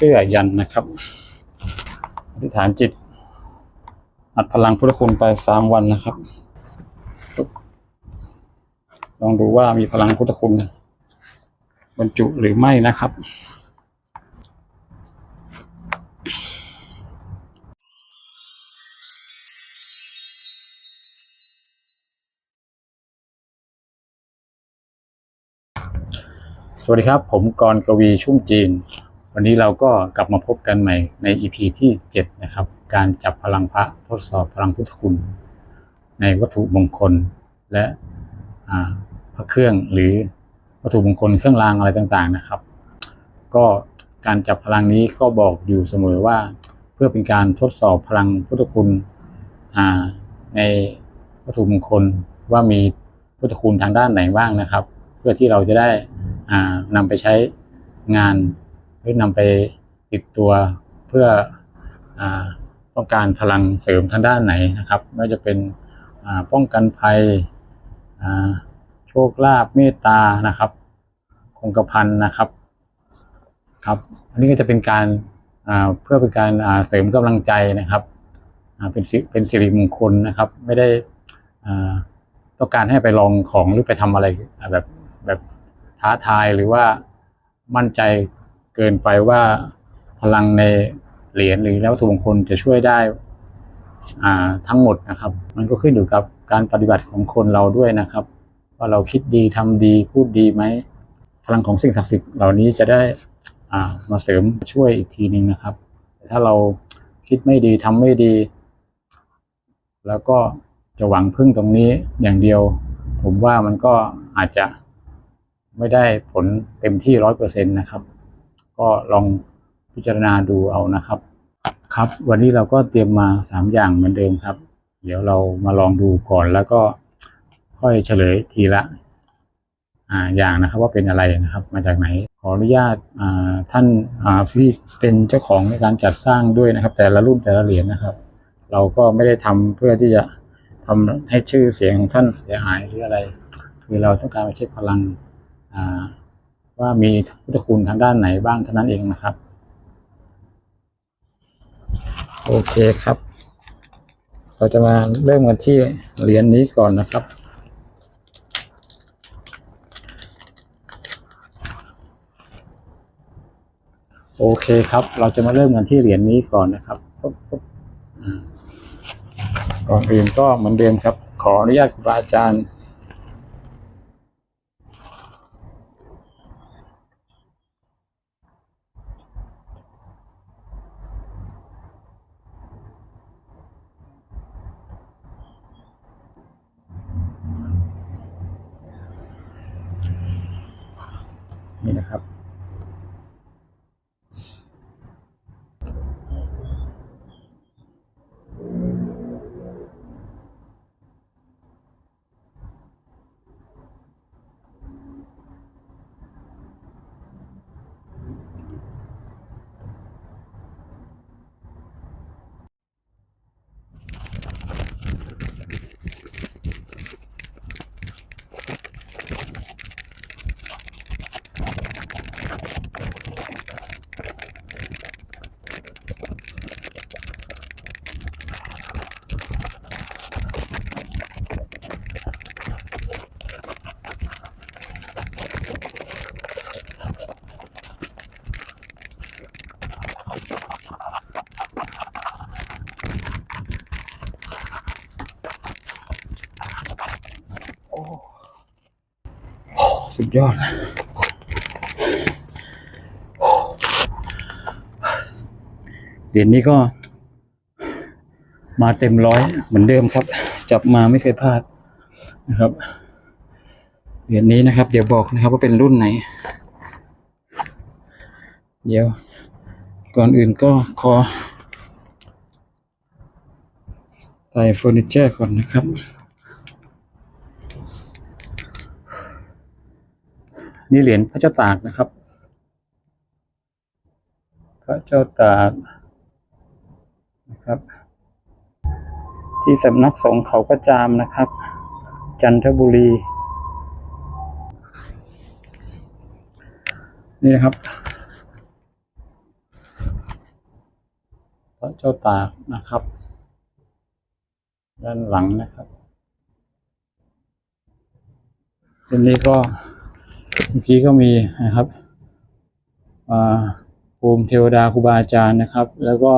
เสื้อยันนะครับอธิษฐานจิต อัดพลังพุทธคุณไปสามวันนะครับ ลองดูว่ามีพลังพุทธคุณบรรจุหรือไม่นะครับสวัสดีครับ ผมกรกวีชุ่มจีน วันนี้เราก็กลับมาพบกันใหม่ใน EP ที่ 7 นะครับ การจับพลังพระทดสอบพลังพุทธคุณ ในวัตถุมงคลและพระเครื่องหรือวัตถุมงคลเครื่องรางอะไรต่างๆนะครับ ก็การจับพลังนี้ก็บอกอยู่เสมอว่า เพื่อเป็นการทดสอบพลังพุทธคุณในวัตถุมงคลว่ามีพุทธคุณทางด้านไหนบ้างนะครับ เพื่อที่เราจะได้อ่านำไปใช้งาน รือนำไปติดตัวเพื่ออต้องการพลังเสริมทางด้านไหนนะครับ ไม่ว่าจะเป็นป้องกันภัยโชคลาภเมตตานะครับคงกระพันนะครับครับอันนี้ก็จะเป็นการเพื่อเป็นการเสริมกำลังใจนะครับเป็นสิเป็นสิริมงคลนะครับ ไม่ได้ต้องการให้ไปลองของหรือไปทำอะไระแบบแบบท้าทายหรือว่ามั่นใจ เกินไปว่าพลังในเหรียญหรือแล้วถุมงคลจะช่วยได้ทั้งหมดนะครับ มันก็ขึ้นอยู่กับการปฏิบัติของคนเราด้วยนะครับ ว่าเราคิดดีทำดีพูดดีไหมพลังของสิ่งศักดิ์สิทธิ์เหล่านี้จะได้มาเสริมช่วยอีกทีหนึ่งนะครับแต่ถ้าเราคิดไม่ดีทำไม่ดี แล้วก็จะหวังพึ่งตรงนี้อย่างเดียว ผมว่ามันก็อาจจะไม่ได้ผลเต็มที่ร้อยเปอร์เซ็นต์นะครับ ก็ลองพิจารณาดูเอานะครับ ครับ วันนี้เราก็เตรียมมาสามอย่างเหมือนเดิมครับ เดี๋ยวเรามาลองดูก่อนแล้วก็ค่อยเฉลยทีละอ่าอย่างนะครับว่าเป็นอะไรนะครับมาจากไหน ขออนุญาตอ่าท่านอ่าที่เป็นเจ้าของในการจัดสร้างด้วยนะครับ แต่ละรุ่นแต่ละเหรียญนะครับ เราก็ไม่ได้ทำเพื่อที่จะทำให้ชื่อเสียงของท่านเสียหายหรืออะไร คือเราต้องการไปเช็คพลังอ่า ว่ามีพุทธคุณทางด้านไหนบ้างเท่านั้นเองนะครับ โอเคครับ เราจะมาเริ่มกันที่เหรียญนี้ก่อนนะครับโอเคครับ เราจะมาเริ่มกันที่เหรียญนี้ก่อนนะครับก่อนอื่นก็เหมือนเดิมครับ ขออนุญาตครูบาอาจารย์ ดยอดเหรียญนี้ก็ มาเต็มร้อยเหมือนเดิมครับ จับมาไม่เคยพลาดนะครับเหรียญนี้นะครับ เดี๋ยวบอกนะครับว่าเป็นรุ่นไหน เดี๋ยว ก่อนอื่นก็ขอ ใส่เฟอร์นิเจอร์ก่อนนะครับ นี่เหรียญพระเจ้าตากนะครับ พระเจ้าตากนะครับ ที่สำนักสงฆ์เขากระจามนะครับ จันทบุรี นี่นะครับ พระเจ้าตากนะครับ ด้านหลังนะครับทีนี้ก็ เมื่อกี้ก็มีนะครับภูมิเทวดาครูบาอาจารย์นะครับ แล้วก็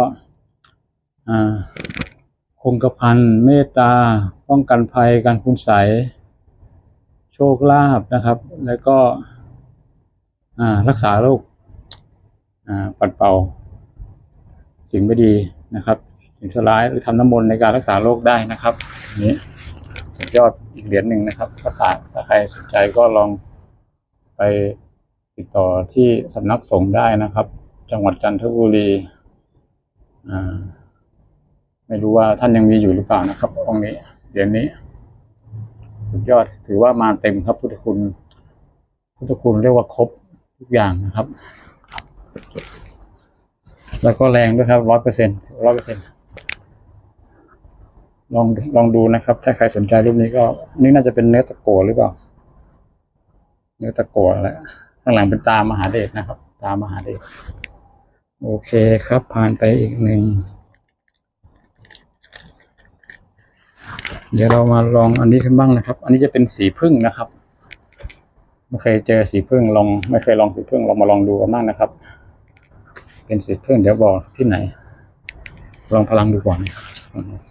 คงกระพันเมตตา ป้องกันภัยการคุณใสโชคลาภนะครับ แล้วก็รักษาโรคปัดเป่าสิ่งไม่ดีนะครับสิ่งชั่วร้ายหรือทำน้ำมนต์ในการรักษาโรคได้นะครับอันนี้สุดยอดอีกเหรียญหนึ่งนะครับถ้าขาดถ้าใครสนใจก็ลอง ไปติดต่อที่สำนักสงฆ์ได้นะครับ จังหวัดจันทบุรีไม่รู้ว่าท่านยังมีอยู่หรือเปล่านะครับองค์นี้เหรียญนี้ สุดยอดถือว่ามาเต็มครับพุทธคุณ พุทธคุณเรียกว่าครบทุกอย่างนะครับ แล้วก็แรงด้วยครับร้อยเปอร์เซ็นต์ร้อยเปอร์เซ็นต์ลองลองดูนะครับ ถ้าใครสนใจรูปนี้ก็นี่น่าจะเป็นเนื้อตะโกหรือเปล่า เนื้อตะโกอะไรข้างหลังเป็นตามหาเดชนะครับ ตามหาเดชโอเคครับผ่านไปอีกหนึ่ง เดี๋ยวเรามาลองอันนี้กันบ้างนะครับ อันนี้จะเป็นสีพึ่งนะครับไม่เคยเจอสีพึ่งลอง ไม่เคยลองสีพึ่งลองมาลองดูกันบ้างนะครับ เป็นสีพึ่งเดี๋ยวบอกที่ไหน ลองพลังดูก่อนนะครับ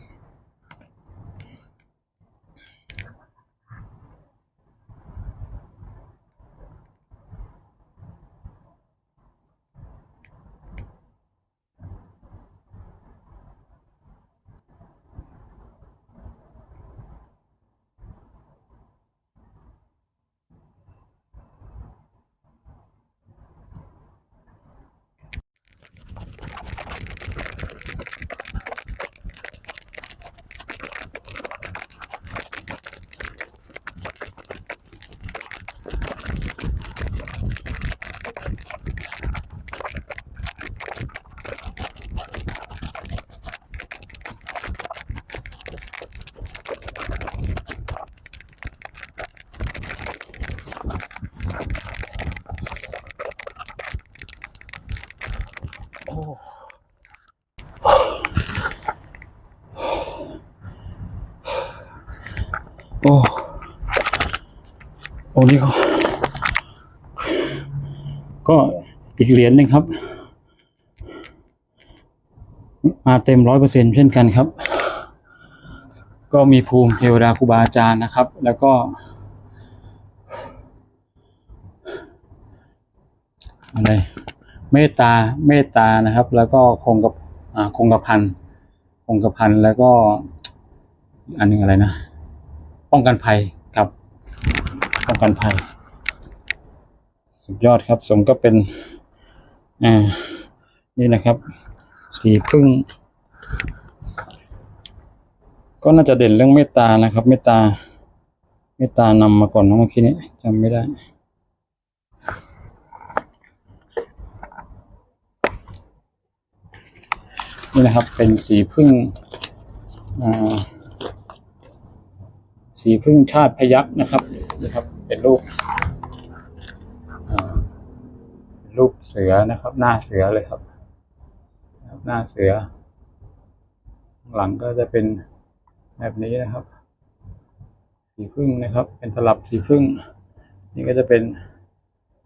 โอ้ โอ้โอ้นี่ก็ก็อีกเหรียญหนึ่งครับ มาเต็มร้อยเปอร์เซ็นเช่นกันครับ ก็มีภูมิเทวดาครูบาอาจารย์นะครับ แล้วก็ อะไร เมตตา เมตตานะครับ แล้วก็คงกับคงกระพันคงกระพันแล้วก็ อันนึงอะไรนะ ป้องกันภัยครับ ป้องกันภัย สุดยอดครับสมก็เป็นอ่านี่นะครับ สีพึ่ง ก็น่าจะเด่นเรื่องเมตตานะครับ เมตตา เมตตานำมาก่อนเมื่อกี้นี้จำไม่ได้นี่นะครับเป็นสีพึ่งอ่า สีพึ่งชาติพยักนะครับนะครับ เป็นรูปรูปเสือนะครับ หน้าเสือเลยครับหน้าเสือ หลังก็จะเป็นแบบนี้นะครับ สีพึ่งนะครับ เป็นสลับสีพึ่ง นี่ก็จะเป็น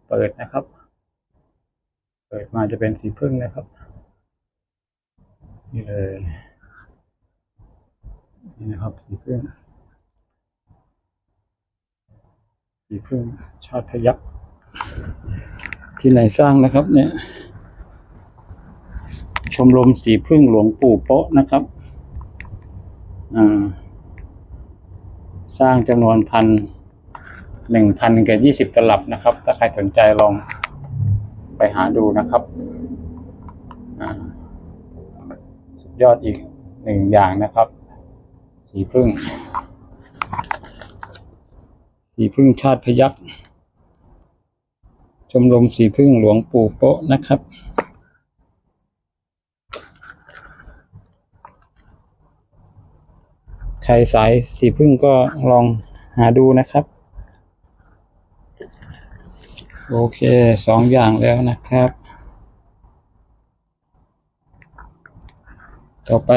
เปิดนะครับ เปิดมาจะเป็นสีพึ่งนะครับนี่เลยนี่นะครับสีพึ่ง สีพึ่งชาติพยักที่ไหนสร้างนะครับ เนี่ย ชมรมสีพึ่งหลวงปู่โป๊ะนะครับสร้างจำนวนพันหนึ่งพันกับยี่สิบตลับนะครับ ถ้าใครสนใจลองไปหาดูนะครับอยอดอีกหนึ่งอย่างนะครับ สีพึ่ง สีพึ่งชาติพยักษ์ชมรมสีพึ่งหลวงปู่โปะนะครับ ใครสายสีพึ่งก็ลองหาดูนะครับ โอเคสองอย่างแล้วนะครับ ต่อไป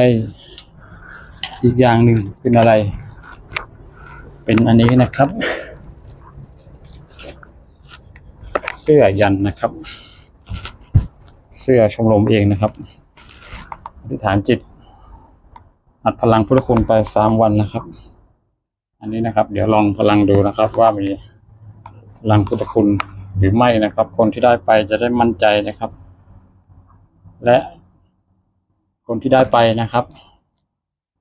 อีกอย่างหนึ่งเป็นอะไร เป็นอันนี้นะครับ เสื้อยันนะครับ เสื้อชมรมเองนะครับอธิษฐานจิต อัดพลังพุทธคุณไปสามวันนะครับ อันนี้นะครับ เดี๋ยวลองพลังดูนะครับ ว่ามีพลังพุทธคุณหรือไม่นะครับ คนที่ได้ไปจะได้มั่นใจนะครับ และคนที่ได้ไปนะครับ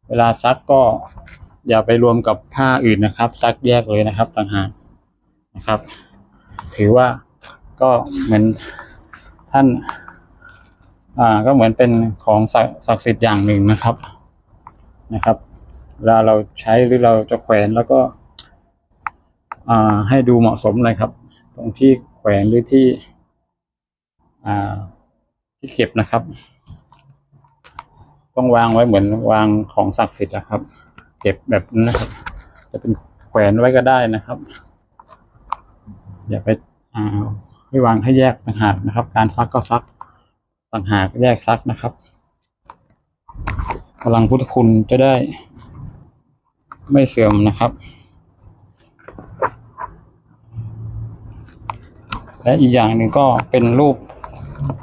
เวลาซักก็อย่าไปรวมกับผ้าอื่นนะครับ ซักแยกเลยนะครับต่างหากนะครับ ถือว่า ก็เหมือนท่านอ่าก็เหมือนเป็นของศักดิ์สิทธิ์อย่างหนึ่งนะครับนะครับเวลาเราใช้หรือเราจะแขวนแล้วก็ อ่าให้ดูเหมาะสมเลยครับ ตรงที่แขวนหรือที่ อ่าที่เก็บนะครับ ต้องวางไว้เหมือนวางของศักดิ์สิทธิ์นะครับ เก็บแบบนั้นนะครับ จะเป็นแขวนไว้ก็ได้นะครับ อย่าไปอ่า ให้วางให้แยกต่างหากนะครับ การซักก็ซักต่างหากแยกซักนะครับพลังพุทธคุณจะได้ไม่เสื่อมนะครับ และอีกอย่างหนึ่งก็เป็นรูป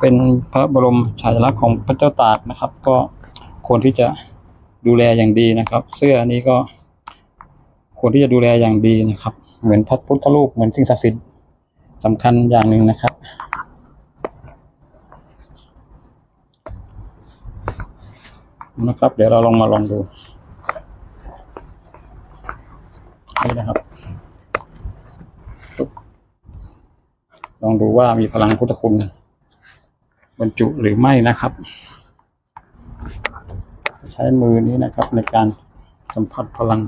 เป็นพระบรมฉายาลักษณ์ของพระเจ้าตากนะครับ ก็ควรที่จะดูแลอย่างดีนะครับ เสื้อนี้ก็ควรที่จะดูแลอย่างดีนะครับ เหมือนพระพุทธรูปเหมือนสิ่งศักดิ์สิทธิ์ สำคัญอย่างหนึ่งนะครับ นะครับ เดี๋ยวเราลองมาลองดู นี่นะครับ ลองดูว่ามีพลังพุทธคุณบรรจุหรือไม่นะครับ ใช้มือนี้นะครับในการสัมผัสพลัง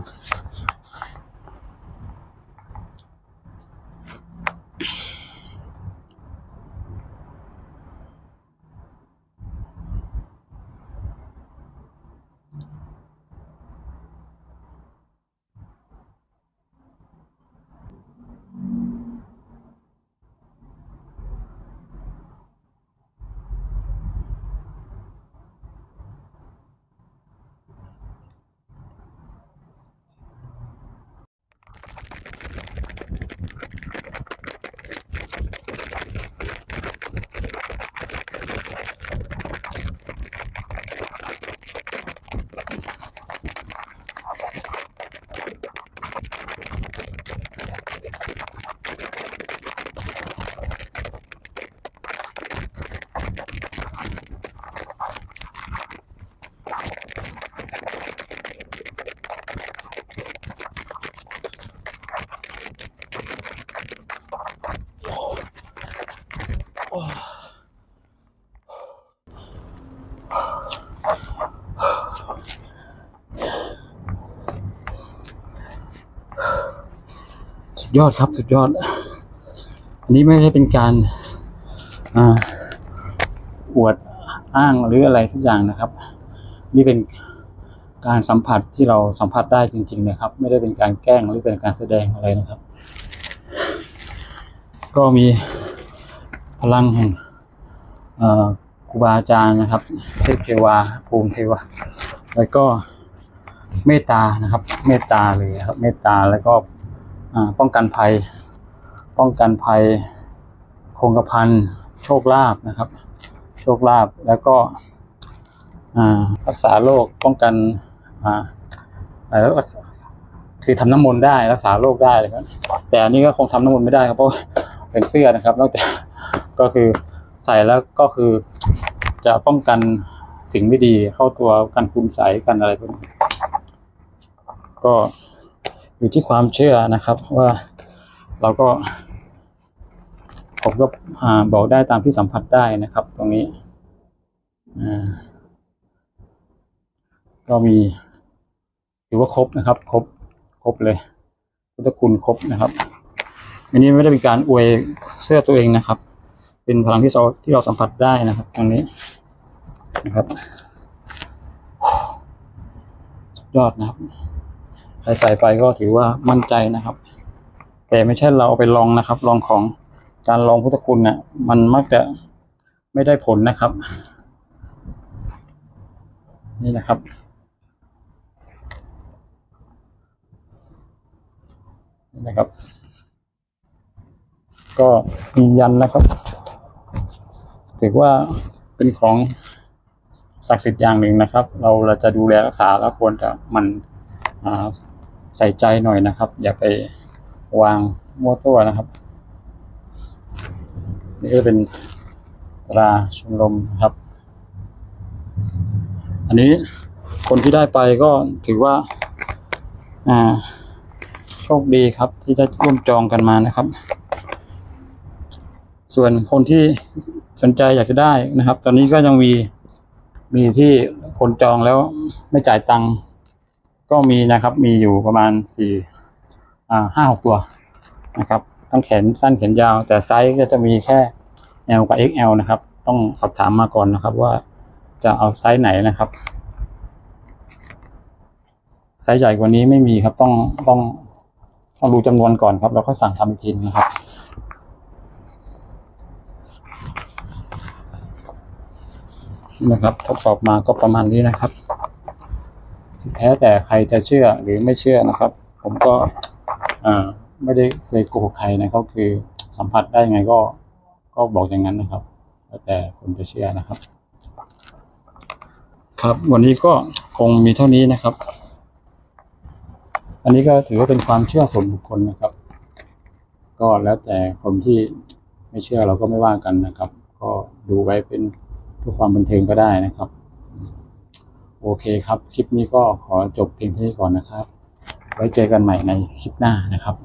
ยอดครับสุดยอด อันนี้ไม่ได้เป็นการอ่าอวดอ้างหรืออะไรสักอย่างนะครับ นี่เป็นการสัมผัสที่เราสัมผัสได้จริง ๆ นะครับ ไม่ได้เป็นการแกล้งหรือเป็นการแสดงอะไรนะครับ ก็มีพลังแห่งครูบาอาจารย์นะครับ เทพเทวาภูมิเทวาแล้วก็เมตตานะครับ เมตตาเลยครับ เมตตาแล้วก็ ป้องกันภัย ป้องกันภัย คงกระพันโชคลาภนะครับ โชคลาภแล้วก็รักษาโรคป้องกันแล้วคือทำน้ำมนต์ได้รักษาโรคได้เลยครับแต่อันนี้ก็คงทำน้ำมนต์ไม่ได้ครับเพราะเป็นเสื้อนะครับนอกจากก็คือใส่แล้วก็คือจะป้องกันสิ่งไม่ดีเข้าตัวกันคุณใสกันอะไรพวกนี้ก็ อยู่ที่ความเชื่อนะครับว่าเราก็ ผมก็อ่าบอกได้ตามที่สัมผัสได้นะครับ ตรงนี้ก็มีถือว่าครบนะครับ ครบครบเลยพุทธคุณครบนะครับอันนี้ไม่ได้เป็นการอวยเสื้อตัวเองนะครับ เป็นพลังที่เราที่เราสัมผัสได้นะครับ ตรงนี้นะครับยอดนะครับ ใครใส่ไปก็ถือว่ามั่นใจนะครับ แต่ไม่ใช่เราเอาไปลองนะครับ ลองของการลองพุทธคุณเนี่ยมันมักจะไม่ได้ผลนะครับ นี่นะครับนี่นะครับ ก็มียันนะครับถือว่าเป็นของศักดิ์สิทธิ์อย่างหนึ่งนะครับ เราเราจะดูแลรักษาแล้วควรจะมันอ่า ใส่ใจหน่อยนะครับ อย่าไปวางมั่วตัวนะครับ นี่ก็เป็นตราชมรมครับ อันนี้คนที่ได้ไปก็ถือว่าอ่าโชคดีครับที่ได้ร่วมจองกันมานะครับ ส่วนคนที่สนใจอยากจะได้นะครับ ตอนนี้ก็ยังมีมีที่คนจองแล้วไม่จ่ายตังค์ ก็มีนะครับ มีอยู่ประมาณสี่อ่าห้าหกตัวนะครับทั้งแขนสั้นแขนยาว แต่ไซส์ก็จะมีแค่ L กับ XL นะครับ ต้องสอบถามมาก่อนนะครับว่าจะเอาไซส์ไหนนะครับ ไซส์ใหญ่กว่านี้ไม่มีครับต้องต้องต้องดูจำนวนก่อนครับ แล้วค่อยสั่งทำอีกทีนะครับนะครับทดสอบมาก็ประมาณนี้นะครับ แท้แต่ใครจะเชื่อหรือไม่เชื่อนะครับ ผมก็อ่าไม่ได้เคยโกหกใครนะครับคือสัมผัสได้ไงก็ก็บอกอย่างนั้นนะครับแล้วแต่คนจะเชื่อนะครับ ครับวันนี้ก็คงมีเท่านี้นะครับ อันนี้ก็ถือว่าเป็นความเชื่อส่วนบุคคลนะครับ ก็แล้วแต่คนที่ไม่เชื่อเราก็ไม่ว่ากันนะครับ ก็ดูไว้เป็นเพื่อความบันเทิงก็ได้นะครับ โอเคครับ คลิปนี้ก็ขอจบเพียงเท่านี้ก่อนนะครับ ไว้เจอกันใหม่ในคลิปหน้านะครับ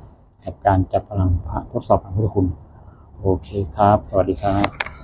กับการจับพลังพระทดสอบพระพุทธคุณ โอเคครับ สวัสดีครับ